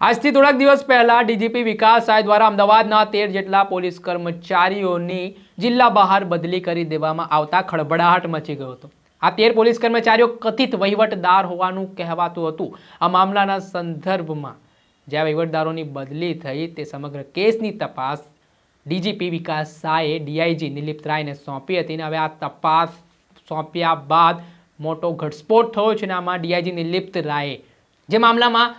આજથી થોડાક દિવસ પહેલા ડીજીપી વિકાસ સાય દ્વારા અમદાવાદના તેર જેટલા પોલીસ કર્મચારીઓની જિલ્લા બહાર બદલી કરી દેવામાં આવતા ખળભળાહટ મચી ગયો હતો. આ તેર પોલીસ કર્મચારીઓ કથિત વહીવટદાર હોવાનું કહેવાતું હતું. આ મામલાના સંદર્ભમાં જ્યાં વહીવટદારોની બદલી થઈ તે સમગ્ર કેસની તપાસ ડીજીપી વિકાસ સાએ ડીઆઈજી નિલિપ્ત રાયને સોંપી હતી અને હવે આ તપાસ સોંપ્યા બાદ મોટો ઘટસ્ફોટ થયો છે અને આમાં ડીઆઈજી નિલિપ્ત રાયે. જે મામલામાં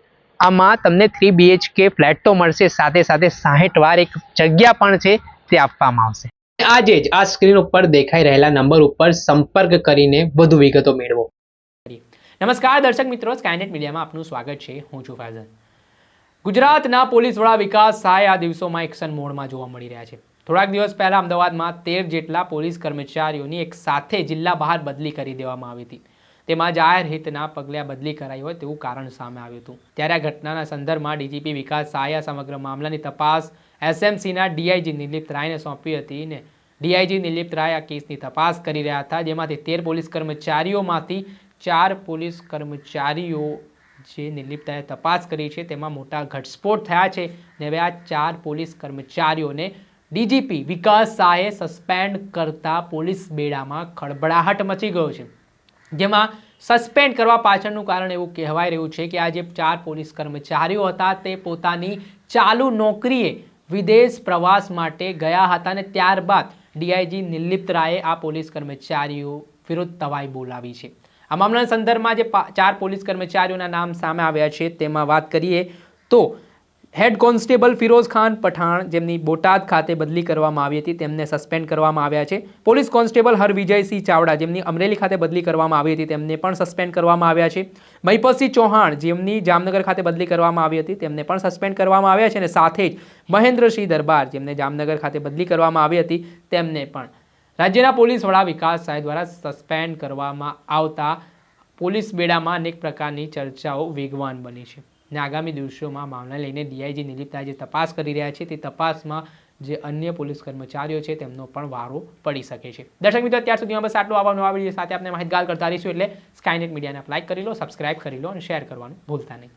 આમાં તમને થ્રી બીએચકે ફ્લેટ તો મળશે, સાથે સાથે સાહીઠ વાર એક જગ્યા પણ છે, તે આપવામાં આવશે. આજે જ આ સ્ક્રીન ઉપર દેખાઈ રહેલા નંબર ઉપર સંપર્ક કરીને વધુ વિગતો મેળવો. નમસ્કાર, દર્શક મિત્રો સ્કાયનેટ મીડિયામાં આપનું સ્વાગત છે, હું છું ફાઝલ. ગુજરાતના પોલીસ વડા વિકાસ સહાય આ દિવસોમાં એક્શન મોડમાં જોવા મળી રહ્યા છે. થોડાક દિવસ પહેલા અમદાવાદમાં તેર જેટલા પોલીસ કર્મચારીઓની એક સાથે જિલ્લા બહાર બદલી કરી દેવામાં આવી હતી. તેમાં જાહેર હિતના પગલે બદલી કરાઈ હોય તેવું કારણ સામે આવ્યું હતું. ત્યારે આ ઘટનાના સંદર્ભમાં ડીજીપી વિકાસ સહાય સમગ્ર મામલાની તપાસ એસએમસીના ડીઆઈજી નિલિપ્ત રાયને સોંપી હતી ને ડીઆઈજી નિલિપ્ત રાય આ કેસની તપાસ કરી રહ્યા હતા, જેમાંથી તેર પોલીસ કર્મચારીઓમાંથી ચાર પોલીસ કર્મચારીઓ જે નિર્લિપ્તતાએ તપાસ કરી છે તેમાં મોટા ઘટસ્ફોટ થયા છે ને હવે આ ચાર પોલીસ કર્મચારીઓને ડીજીપી વિકાસ શાહે સસ્પેન્ડ કરતા પોલીસ બેડામાં ખળબળાહટ મચી ગયો છે. જેમાં સસ્પેન્ડ કરવા પાછળનું કારણ એવું કહેવાય રહ્યું છે કે આ જે ચાર પોલીસ કર્મચારીઓ હતા. તે પોતાની ચાલુ નોકરીએ વિદેશ પ્રવાસ માટે ગયા હતા અને ત્યારબાદ ડીઆઈજી નિર્લિપ્ત રાયે આ પોલીસ કર્મચારીઓ વિરુદ્ધ તવાઈ બોલાવી છે. આ મામલાના સંદર્ભમાં જે ચાર પોલીસ કર્મચારીઓના નામ સામે આવ્યા છે. તેમાં વાત કરીએ તો હેડ કોન્સ્ટેબલ ફિરોઝ ખાન પઠાણ જેમની બોટાદ ખાતે બદલી કરવામાં આવી હતી, તેમને સસ્પેન્ડ કરવામાં આવ્યા છે. પોલીસ કોન્સ્ટેબલ હરવિજયસિંહ ચાવડા જેમની અમરેલી ખાતે બદલી કરવામાં આવી હતી, તેમને પણ સસ્પેન્ડ કરવામાં આવ્યા છે. મહિપતસિંહ ચૌહાણ જેમની જામનગર ખાતે બદલી કરવામાં આવી હતી, તેમને પણ સસ્પેન્ડ કરવામાં આવ્યા છે અને સાથે જ મહેન્દ્રસિંહ દરબાર જેમને જામનગર ખાતે બદલી કરવામાં આવી હતી, તેમને પણ. રાજ્યના પોલીસ વડા વિકાસ સાહેબ દ્વારા સસ્પેન્ડ કરવામાં આવતા પોલીસ બેડામાં અનેક પ્રકારની ચર્ચાઓ વેગવાન બની છે. અને આગામી દિવસોમાં મામલા લઈને ડીઆઈજી નિલિપ્તા જે તપાસ કરી રહ્યા છે તે તપાસમાં જે અન્ય પોલીસ કર્મચારીઓ છે તેમનો પણ વારો પડી શકે છે. દર્શક મિત્રો, અત્યાર સુધીમાં બસ આટલું આવવાનું આવી સાથે આપણે માહિતગાર કરતા રહીશું એટલે સ્કાયનેટ મીડિયાને લાઈક કરી લો સબસ્ક્રાઇબ કરી લો અને શેર કરવાનું ભૂલતા નહીં.